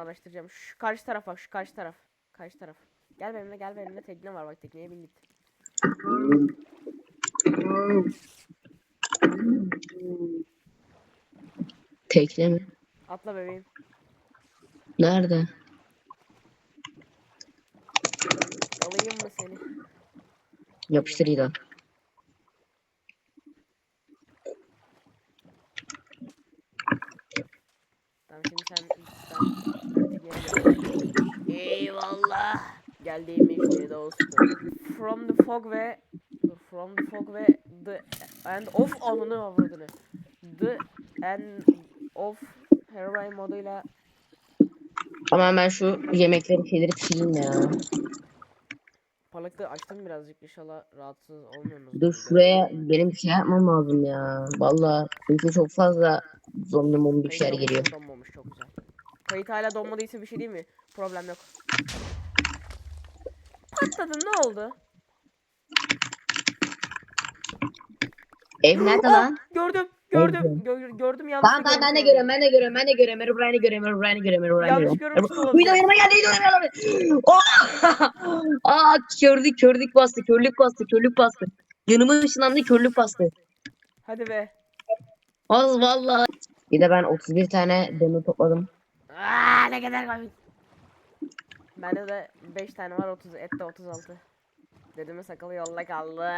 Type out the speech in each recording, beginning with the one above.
Araştıracağım. Şu karşı taraf bak şu karşı taraf. Karşı taraf. Gel benimle gel benimle tekne var bak tekneye bin git. Tekne mi? Atla bebeğim. Nerede? Alayım mı seni? Yapıştır de. Tamam şimdi sen sen. Eyvallah. Geldiğim işte dostum. From the fog ve From the fog ve the end of anını avradını. The end of heroine moduyla Ama ben şu yemekleri şeyleri pişireyim ya. Parlaklığı açtım birazcık inşallah rahatsız olmuyorsunuz. Dur şuraya benim şey yapmam lazım ya. Valla çünkü çok fazla zombi mombi bir şeyler geliyor. Donmamış çok güzel. Kayıt hala donmadıysa bir şey değil mi? Problem yok. Patladı ne oldu? Ev nerede Aa, lan? gördüm gördüm Nerede? gö- gördüm yanlış Tamam tamam ben de görüyorum ben de görüyorum ben de görüyorum Herobrine görüyorum Herobrine görüyorum Herobrine Yanlış görüyorum. görmüş olabilir. Video yanıma geldi video yanıma geldi. Oh! Aa kördük kördük bastı körlük bastı körlük bastı. Yanıma ışınlandı körlük bastı. Hadi be. Az valla. Bir de ben 31 tane demir topladım. Aa ne kadar komik. Bende de 5 tane var 30 et de 36. Dedemin sakalı yolda kaldı.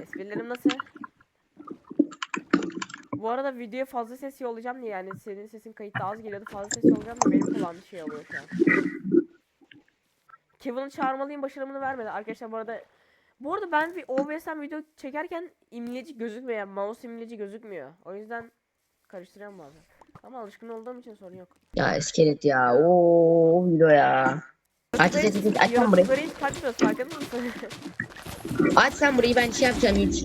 Esprilerim nasıl? Bu arada videoya fazla ses yollayacağım diye yani senin sesin kayıtta az geliyordu fazla ses yollayacağım da benim kulağımda şey oluyor şu an. Kevin'i çağırmalıyım başarımını vermedi. Arkadaşlar bu arada bu arada ben bir OBS'den video çekerken imleci gözükmüyor yani mouse imleci gözükmüyor. O yüzden karıştırıyorum bazen. Ama alışkın olduğum için sorun yok. Ya iskelet ya. Oo video ya. Aç aç aç aç aç sen burayı. Yaratıkları hiç kaçmıyoruz farkında mısın? Aç sen burayı ben şey yapacağım hiç.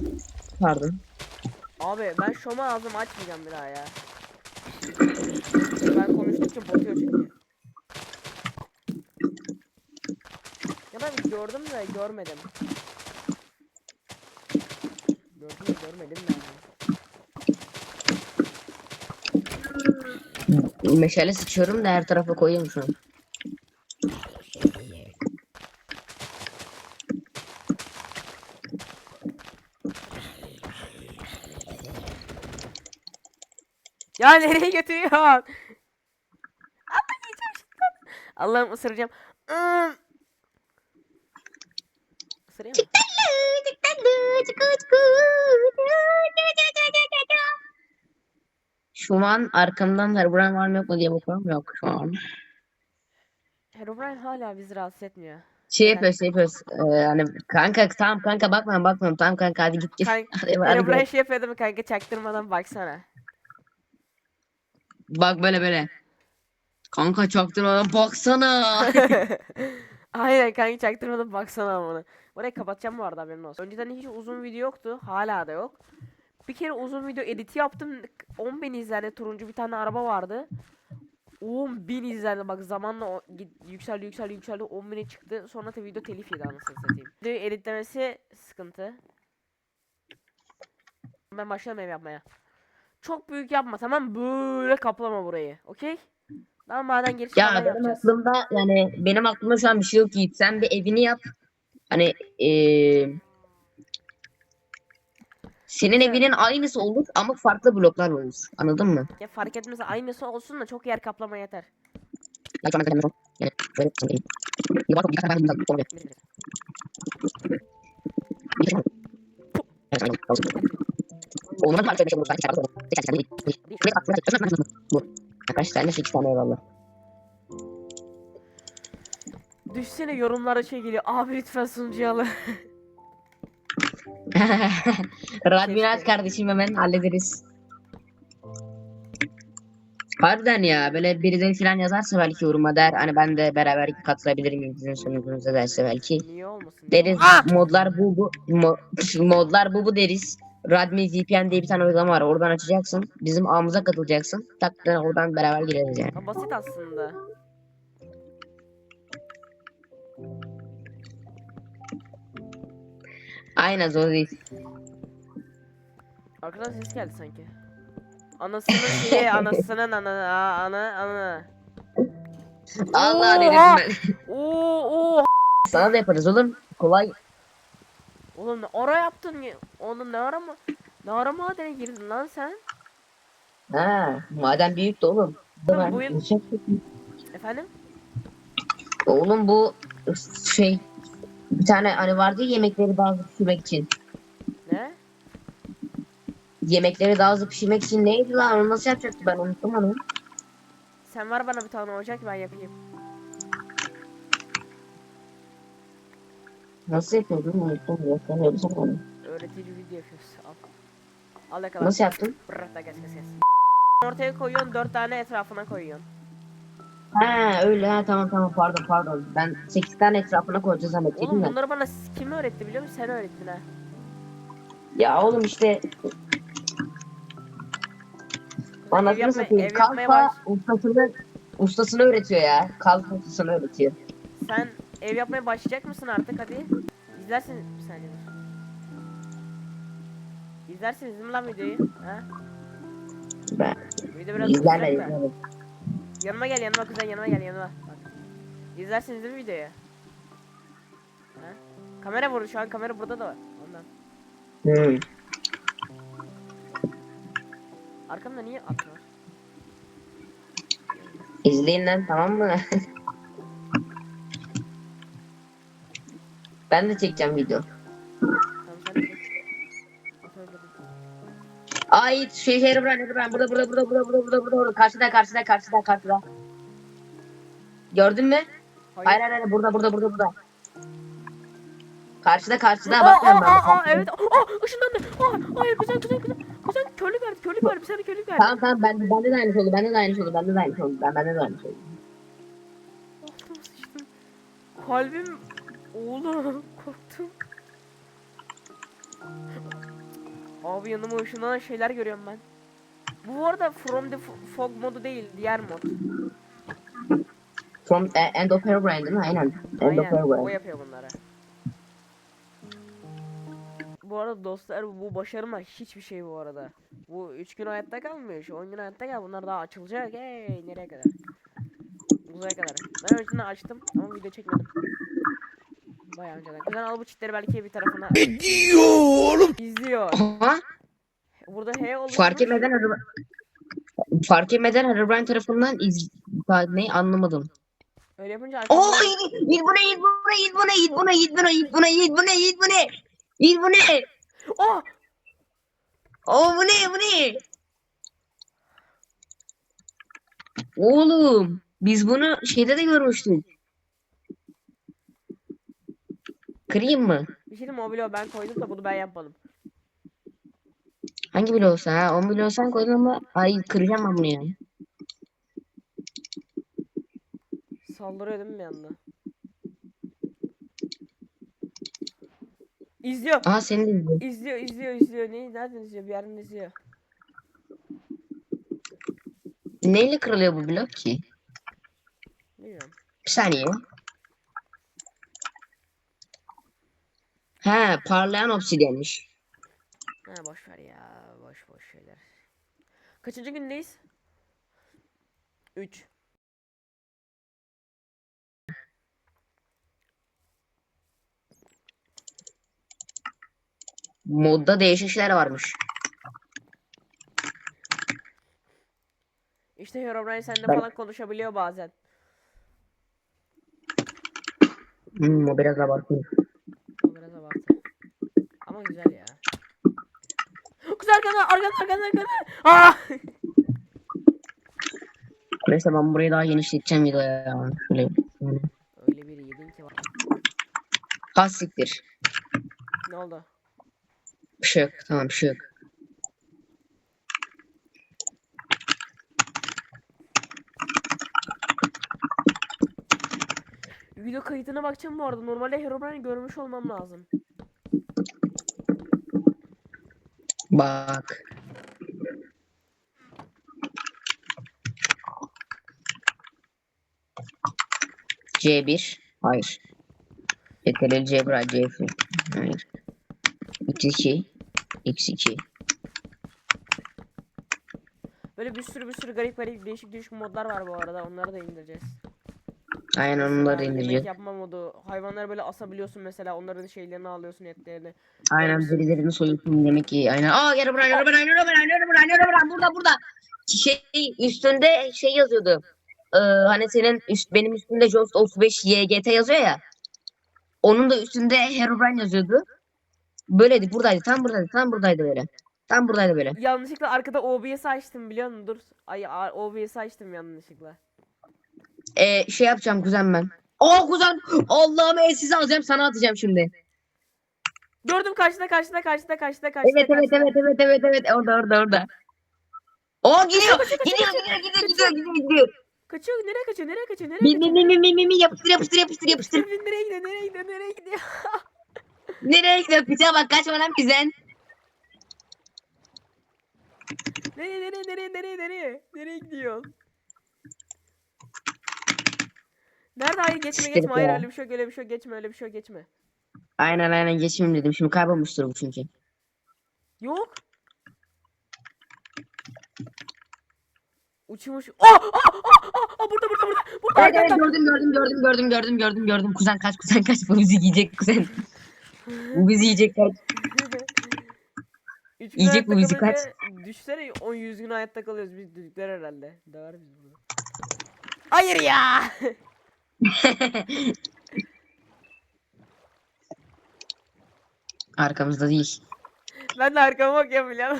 Pardon. Abi ben şoma ağzımı açmayacağım bir daha ya. Ben konuştukça batıyor çünkü. Ya ben gördüm de görmedim. Gördüm de görmedim de. Meşale sıçıyorum da her tarafa koyuyorum şu an. Ya nereye götürüyorsun? Ama yiyeceğim şimdi. Allah'ım ısıracağım. Iı. Isırayım mı? Şu an arkamdan Herobrine var mı yok mu diye bakıyorum. Yok şu an. Herobrine hala bizi rahatsız etmiyor. Şey yapıyoruz şey yapıyoruz. Ee, hani kanka tamam kanka bakmıyorum bakmıyorum. Tamam kanka hadi git git. Kanka, Hadi, hadi Herobrine şey yapıyordu mu kanka çaktırmadan baksana. Bak böyle böyle. Kanka çaktırmadan baksana. Aynen kanka çaktırmadan baksana amına. Burayı kapatacağım bu arada haberin olsun. Önceden hiç uzun video yoktu. Hala da yok. Bir kere uzun video editi yaptım. 10.000 izlendi. Turuncu bir tane araba vardı. 10.000 izlendi. Bak zamanla o, yükseldi yükseldi yükseldi 10.000'e çıktı. Sonra da video telif yedi anasını satayım. Videoyu editlemesi sıkıntı. Ben başlayayım ev yapmaya. Çok büyük yapma tamam? Böyle kaplama burayı. Okey? Tamam maden girişi ya benim yapacağız. aklımda yani benim aklımda şu an bir şey yok Yiğit. Sen bir evini yap. Hani eee senin evinin aynısı olur ama farklı bloklar olur. Anladın mı? Ya fark etmez aynısı olsun da çok yer kaplama yeter. Ya şu an ben yani böyle. Bir bak bir dakika ben bir dakika sonra. Bir- bir- Bir dakika. Evet, aynen. Tamam. Ondan da bir şey. Sekiz tane değil. bir- Şuraya bak, şuraya bak, şuraya bak. Bu. Kaç tane? Sekiz tane eyvallah. Düşsene yorumlara şey geliyor. Abi lütfen sunucuyu alın. Radminat Keşke. kardeşim hemen hallederiz. Harbiden ya böyle birileri falan yazarsa belki yoruma der hani ben de beraber katılabilir miyim sizin sunucunuza derse belki. Niye olmasın? Deriz Ah! modlar bu bu mo- modlar bu bu deriz. Radmi VPN diye bir tane uygulama var oradan açacaksın bizim ağımıza katılacaksın tak da oradan beraber gireriz yani. Ha, basit aslında. Aynen zor değil. Arkadan ses geldi sanki. Anasının şeyi, anasının ana, ana, ana. Allah delirdim ben. Oo, oo. Sana da yaparız oğlum. Kolay. Oğlum ne ara yaptın ya? Oğlum ne ara mı? Ne ara madene girdin lan sen? Ha, maden büyük de oğlum. Oğlum bu yıl-. Efendim? Oğlum bu şey bir tane hani vardı ya yemekleri daha hızlı pişirmek için. Ne? Yemekleri daha hızlı pişirmek için neydi lan? Onu nasıl yapacaktı ben unuttum onu. Sen ver bana bir tane ocak ben yapayım. Nasıl yapıyordun unuttum ya. Sen yapsana onu. Öğretici video yapıyoruz. Al. Al yakala. Nasıl yaptın? Bırak da kes kes kes. Ortaya koyuyorsun dört tane etrafına koyuyorsun. Ha öyle ha tamam tamam pardon pardon. Ben 8 tane etrafına koyacağız zannettim Oğlum de. bunları bana s- kim öğretti biliyor musun? Sen öğrettin ha. Ya oğlum işte Ev anasını yapma- satayım. ev yapmaya Kalfa baş- ustasını ustasını öğretiyor ya. Kalfa ustasını öğretiyor. Sen ev yapmaya başlayacak mısın artık hadi? İzlersin bir saniye dur. İzlersiniz değil mi lan videoyu? Ha? Ben Video biraz izlerler uzayacak da. izlerler. Yanıma gel yanıma kuzen yanıma gel yanıma. Bak. İzlersiniz değil mi videoyu? Ha? Kamera vurdu şu an kamera burada da var. Ondan. Hmm. Arkamda niye at var? İzleyin lan tamam mı? ben de çekeceğim video. Ay şey şey Herobrine Herobrine burada burada burada burada burada burada burada burada karşıda karşıda karşıda karşıda. Gördün mü? Hayır. Hayır hayır hayır burada burada burada burada. Karşıda karşıda Aa, bak aa, ben aa, aa, evet. Aa, ışınlandı. Aa, hayır güzel güzel güzel. Güzel körlük verdi körlük verdi. Bir saniye körlük verdi. Tamam tamam ben bende de aynısı oldu bende de aynısı oldu bende de aynısı oldu ben bende de aynısı oldu. Altıma sıçtım. Kalbim oğlum korktum. Abi yanıma ışınlanan şeyler görüyorum ben. Bu arada From the Fog modu değil, diğer mod. From e, End of Herobrine değil mi? Aynen. End of Aynen, o Herobrine. yapıyor bunları. Bu arada dostlar bu başarıma hiçbir şey bu arada. Bu 3 gün hayatta kalmıyor. Şu 10 gün hayatta kal. Bunlar daha açılacak. Hey nereye kadar? Uzaya kadar. Ben önceden açtım ama video çekmedim. Bayağı önceden. Kuzen al bu çitleri belki bir tarafına izliyor. Aha. Burada H olur. Fark etmeden Herobrine Fark etmeden Herobrine tarafından iz ne anlamadım. Öyle yapınca Oh arkamda- yid yid bu ne yid bu ne yid bu ne yid bu ne yid bu ne yid bu ne yid bu ne yid bu ne yid bu ne Oh! Oh bu ne bu ne Oğlum biz bunu şeyde de görmüştük. Kırayım mı? Bir şey diyeyim o bloğu ben koydum da bunu ben yapmadım. Hangi bile olsa ha? 10 bile olsan koydun ama ay kıracağım ben bunu ya. Saldırıyor değil mi bir anda? İzliyor. Aha seni de izliyorum. İzliyor, izliyor, izliyor. Ne? Nereden izliyor? Bir yerden izliyor. Neyle kırılıyor bu blok ki? Bilmiyorum. Bir saniye. He parlayan obsidyenmiş. Ha boş ver ya. Boş boş şeyler. Kaçıncı gündeyiz? 3. Modda değişik şeyler varmış. İşte Herobrine seninle Ben- falan konuşabiliyor bazen. Hmm, o biraz abartı. Ama güzel ya. Kız arkanda, arkanda, arkanda, arkanda. Ah! Neyse ben burayı daha genişleteceğim videoya ya. Şöyle. Öyle bir yedin ki var. Ha siktir. Ne oldu? Bir şey yok. Tamam bir şey yok. Video kayıtına bakacağım bu arada. Normalde Herobrine görmüş olmam lazım. Bak. C1. Hayır. Yeterli Cebra C2. Hayır. X2. X2. Böyle bir sürü bir sürü garip garip değişik değişik modlar var bu arada. Onları da indireceğiz. Aynen onları Yemek indireceğiz. yapma modu. Hayvanları böyle asabiliyorsun mesela. Onların şeylerini alıyorsun etlerini. Aynen Görmüşsün. derilerini soyuyorsun demek ki. Aynen. Aa yarı bırak yarı bırak yarı bırak yarı bırak yarı bırak burada burada. Şey üstünde şey yazıyordu. Ee, hani senin üst, benim üstümde Just 35 YGT yazıyor ya. Onun da üstünde Herobrine yazıyordu. Böyleydi buradaydı tam buradaydı tam buradaydı böyle. Tam buradaydı böyle. Yanlışlıkla arkada OBS açtım biliyor musun? Dur. Ay OBS açtım yanlışlıkla. Ee, şey yapacağım kuzen ben. Aa kuzen Allah'ım elsiz alacağım sana atacağım şimdi. Gördüm karşıda karşıda karşıda karşıda karşıda. Evet evet karşıda. evet evet evet evet orada orada orada. O gidiyor gidiyor gidiyor gidiyor gidiyor gidiyor gidiyor. Kaçıyor nereye kaçıyor nereye kaçıyor nereye kaçıyor? mi mi mi mi mi yapıştır yapıştır yapıştır yapıştır. Nereye gidiyor nereye gidiyor nereye gidiyor? Nereye gidiyor? Piçe bak kaçma lan kuzen. nereye nereye nereye nereye nereye? Nereye gidiyor? Nerede hayır geçme geçme hayır öyle bir şey öyle bir şey geçme öyle bir şey geçme. Aynen aynen geçeyim dedim. Şimdi kaybolmuştur bu çünkü. Yok. Uçmuş. Oh, oh, oh, oh, oh, burada burada burada. Burada Evet evet gördüm gördüm gördüm gördüm gördüm gördüm gördüm. Kuzen kaç kuzen kaç bu bizi yiyecek kuzen. bu bizi yiyecek kaç. Üç Yiyecek bu bizi, kaç. Düşsene 10 100 gün hayatta kalıyoruz biz düdükler herhalde. Döver bizi burada. Hayır ya. Arkamızda değil. ben de arkama bakıyorum?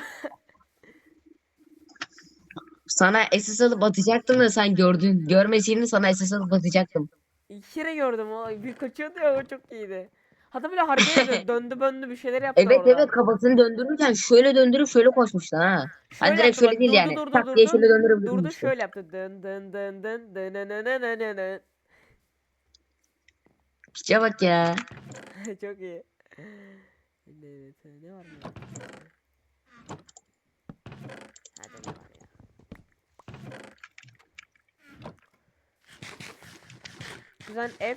Sana SS alıp atacaktım da sen gördün. Görmeseydin sana SS alıp atacaktım. İki kere gördüm o. Bir kaçıyordu ya o çok iyiydi. Hatta böyle hareket ediyor. Döndü döndü bir şeyler yaptı Evet orada. evet kafasını döndürürken şöyle döndürüp şöyle koşmuştu ha. Hani direkt yaptı şöyle bak, değil durdu, yani. Durdu, Tak durdu, diye şöyle döndürüp Durdu vurmuştu. şöyle yaptı. Dın dın dın dın dın dın dın dın dın dın. Piçe bak ya. Çok iyi. Evet, ne var mı? Hadi ne var ya? Güzel ev.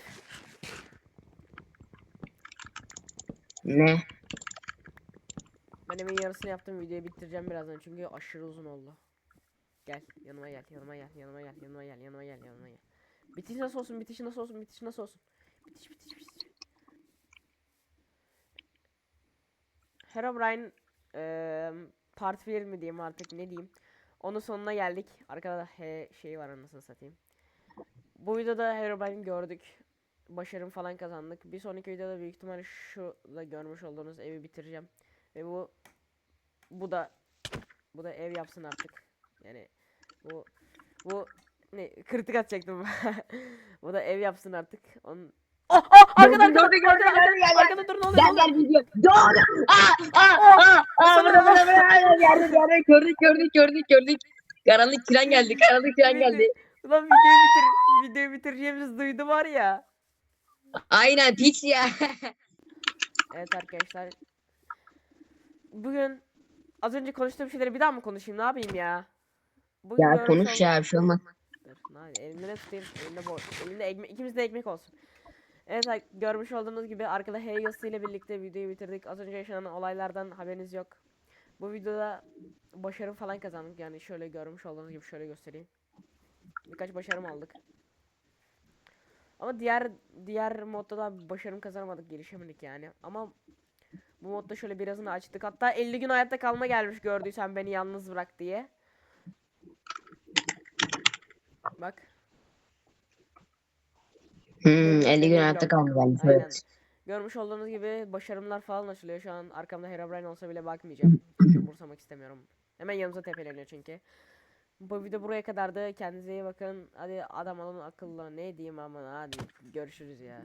Ne? Ben evin yarısını yaptım. Videoyu bitireceğim birazdan çünkü aşırı uzun oldu. Gel yanıma gel yanıma gel yanıma gel yanıma gel yanıma gel yanıma gel. Bitiş nasıl olsun bitiş nasıl olsun bitiş nasıl olsun. Bitiş bitiş bitiş. Herobrine eee part 1 mi diyeyim artık ne diyeyim. Onun sonuna geldik. Arkada da he şey var anasını satayım. Bu videoda Herobrine'i gördük. Başarım falan kazandık. Bir sonraki videoda büyük ihtimalle şu da görmüş olduğunuz evi bitireceğim. Ve bu bu da bu da ev yapsın artık. Yani bu bu ne kritik atacaktım. bu da ev yapsın artık. Onun Oh, oh, arkada arkada gördüm, arkada gördüm, arkada, arkada dur ne oluyor? Gel gel video. Doğru. Aa aa aa. Sana burada ne burada burada. Gördük gördük gördük gördük. Karanlık tren geldi. Karanlık tren geldi. Ulan videoyu bitir videoyu bitireceğimiz duydu var ya. Aynen piç ya. Evet arkadaşlar. Bugün az önce konuştuğum şeyleri bir daha mı konuşayım? Ne yapayım ya? Bugün Ya konuş ya bir şey olmaz. Dur, elimde ne tutayım? Elimde boş. Elimde ekmek, ikimizde ekmek olsun. Evet görmüş olduğunuz gibi arkada yazısı ile birlikte videoyu bitirdik. Az önce yaşanan olaylardan haberiniz yok. Bu videoda başarı falan kazandık. Yani şöyle görmüş olduğunuz gibi şöyle göstereyim. Birkaç başarım aldık. Ama diğer diğer modda da başarım kazanamadık, gelişemedik yani. Ama bu modda şöyle birazını açtık. Hatta 50 gün hayatta kalma gelmiş gördüysen beni yalnız bırak diye. Bak. Hmm, Elli 50 gün hayatta. Aynen. Evet. Görmüş olduğunuz gibi başarımlar falan açılıyor. Şu an arkamda Herobrine olsa bile bakmayacağım. Çünkü umursamak istemiyorum. Hemen yanımıza tepeleniyor çünkü. Bu video buraya kadardı. Kendinize iyi bakın. Hadi adam olun akıllı. Ne diyeyim ama hadi görüşürüz ya.